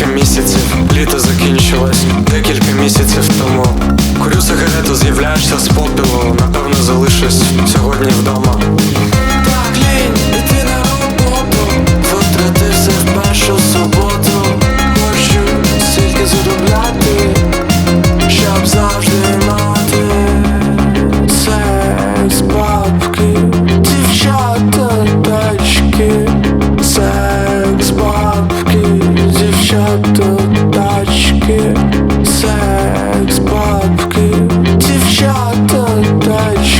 декілька місяців літо закінчилось, декілька місяців тому. Курю сигарету, з'являєшся з попілу, напевно залишусь сьогодні вдома. Так, лінь, іти на роботу, витратився в першу суботу, хочу стільки зробляти. щоб завжди мати секс. much.